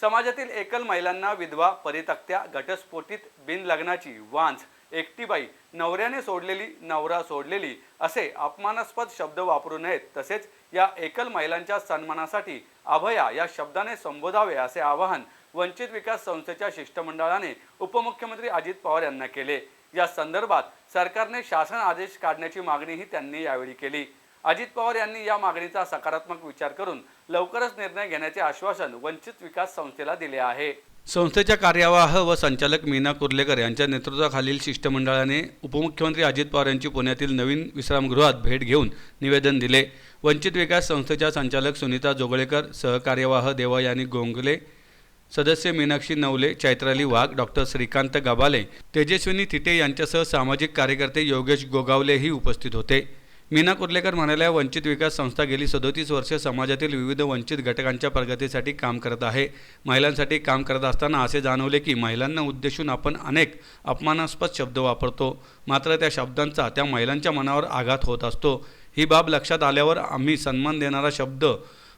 समाजातील एकल महिलांना विधवा परितक्त्या घटस्फोटीत बिनलग्नाची वांझ एकटीबाई नवऱ्याने सोडलेली नवरा सोडलेली असे अपमानास्पद शब्द वापरू नयेत. तसेच या एकल महिलांच्या सन्मानासाठी अभया या शब्दाने संबोधावे असे आवाहन वंचित विकास संस्थेच्या शिष्टमंडळाने उपमुख्यमंत्री अजित पवार यांना केले. या संदर्भात सरकारने शासन आदेश काढण्याची मागणीही त्यांनी यावेळी केली. अजित पवार यांनी या मागणीचा सकारात्मक विचार करून लवकरच निर्णय घेण्याचे आश्वासन वंचित विकास संस्थेला दिले आहे. संस्थेच्या कार्यवाह व संचालक मीना कुर्लेकर यांच्या नेतृत्वाखालील शिष्टमंडळाने उपमुख्यमंत्री अजित पवार यांची पुण्यातील नवीन विश्रामगृहात भेट घेऊन निवेदन दिले. वंचित विकास संस्थेच्या संचालक सुनीता जोगळेकर सहकार्यवाह देवयानी गोंगले सदस्य मीनाक्षी नवले चैत्राली वाघ डॉक्टर श्रीकांत गबाले तेजस्विनी थिटे यांच्यासह सामाजिक कार्यकर्ते योगेश गोगावलेही उपस्थित होते. मीना कुर्लेकर म्हणाल्या वंचित विकास संस्था गेली सदोतीस वर्षे समाजातील विविध वंचित घटकांच्या प्रगतीसाठी काम करत आहे. महिलांसाठी काम करत असताना असे जाणवले की महिलांना उद्देशून आपण अनेक अपमानास्पद शब्द वापरतो. मात्र त्या शब्दांचा त्या महिलांच्या मनावर आघात होत असतो. ही बाब लक्षात आल्यावर आम्ही सन्मान देणारा शब्द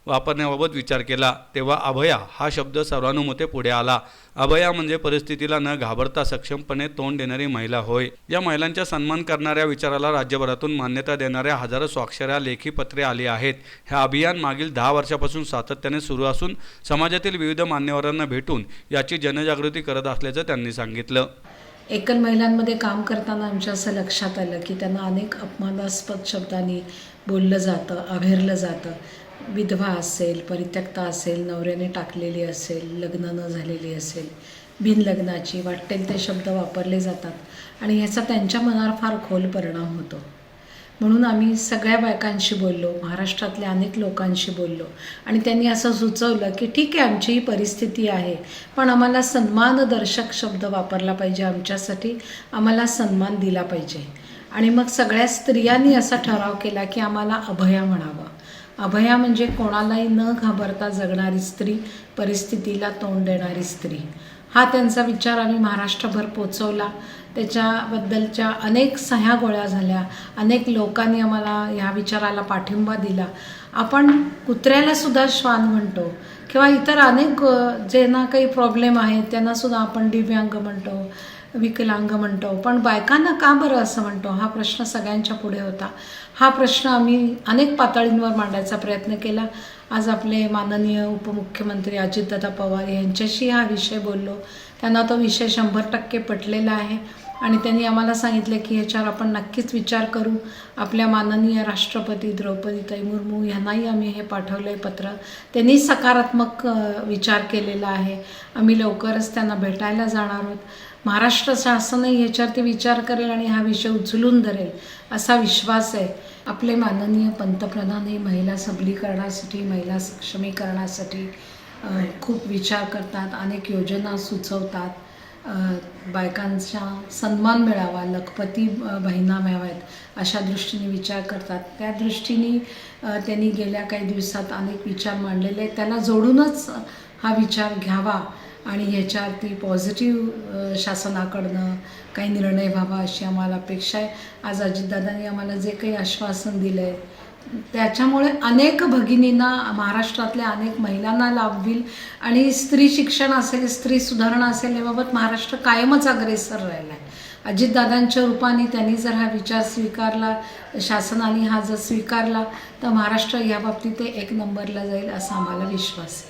वापरण्याबाबत विचार केला. तेव्हा अभया हा शब्द सर्वानुमते पुढे आला. अभया म्हणजे परिस्थितीला न घाबरता सक्षमपणे तोंड देणारी महिला होय. या महिलांचा सन्मान करणाऱ्या विचाराला राज्यभरातून मान्यता देणाऱ्या हजारो स्वाक्षऱ्या लेखी पत्रे आली आहेत. हे अभियान मागील दहा वर्षापासून सातत्याने सुरू असून समाजातील विविध मान्यवरांना भेटून याची जनजागृती करत असल्याचं त्यांनी सांगितलं. एकल महिलांमध्ये काम करताना आमच्या असं लक्षात आलं की त्यांना अनेक अपमानास्पद शब्दांनी बोललं जातं अभेरलं जातं. विधवा असेल परित्यक्ता असेल नवऱ्याने टाकलेली असेल लग्न न झालेली असेल बिनलग्नाची वाटेल ते शब्द वापरले जातात आणि ह्याचा त्यांच्या मनावर फार खोल परिणाम होतो. म्हणून आम्ही सगळ्या बायकांशी बोललो महाराष्ट्रातल्या अनेक लोकांशी बोललो आणि त्यांनी असं सुचवलं की ठीक आहे आमची ही परिस्थिती आहे पण आम्हाला सन्मानदर्शक शब्द वापरला पाहिजे आमच्यासाठी आम्हाला सन्मान दिला पाहिजे. आणि मग सगळ्या स्त्रियांनी असा ठराव केला की आम्हाला अभया म्हणावं. अभया म्हणजे कोणालाही न घाबरता जगणारी स्त्री परिस्थितीला तोंड देणारी स्त्री. हा त्यांचा विचार आम्ही महाराष्ट्रभर पोचवला. त्याच्याबद्दलच्या अनेक सह्या गोळ्या झाल्या. अनेक लोकांनी आम्हाला ह्या विचाराला पाठिंबा दिला. आपण कुत्र्याला सुद्धा श्वान म्हणतो किंवा इतर अनेक जे ज्यांना काही प्रॉब्लेम आहेत त्यांना सुद्धा आपण दिव्यांग म्हणतो. विकलांग म्हणतो. पण बायकांना का बरं असं म्हणतो? हा प्रश्न सगळ्यांच्या पुढे होता. हा प्रश्न आम्ही अनेक पातळींवर मांडायचा प्रयत्न केला. आज आपले माननीय उपमुख्यमंत्री अजितदादा पवार यांच्याशी हा विषय बोललो. त्यांना तो विषय शंभर टक्के पटलेला आहे. आणि त्यांनी आम्हाला सांगितलं की ह्याच्यावर आपण नक्कीच विचार करू. आपल्या माननीय राष्ट्रपती द्रौपदीताई मुर्मू यांनाही आम्ही हे पाठवलं आहे पत्र. त्यांनी सकारात्मक विचार केलेला आहे. आम्ही लवकरच त्यांना भेटायला जाणार आहोत. महाराष्ट्र शासनही याच्यावरती विचार करेल आणि हा विषय उचलून धरेल असा विश्वास आहे. आपले माननीय पंतप्रधान हे महिला सबलीकरणासाठी महिला सक्षमीकरणासाठी खूप विचार करतात अनेक योजना सुचवतात. बायकांचा सन्मान मिळावा लखपती बहिणा मिळाव्यात अशा दृष्टीने विचार करतात. त्या दृष्टीने त्यांनी गेल्या काही दिवसात अनेक विचार मांडलेले आहेत. त्याला जोडूनच हा विचार घ्यावा. आणि ह्याच्यावरती पॉझिटिव्ह शासनाकडनं काही निर्णय व्हावा अशी आम्हाला अपेक्षा आहे. आज अजितदादांनी आम्हाला जे काही आश्वासन दिलं आहे त्याच्यामुळे अनेक भगिनींना महाराष्ट्रातल्या अनेक महिलांना लाभ होईल. आणि स्त्री शिक्षण असेल स्त्री सुधारणा असेल याबाबत महाराष्ट्र कायमच अग्रेसर राहिला आहे अजितदादांच्या रूपाने त्यांनी जर हा विचार स्वीकारला शासनाने हा जर स्वीकारला तर महाराष्ट्र ह्या बाबतीत ते एक नंबरला जाईल असा आम्हाला विश्वास आहे.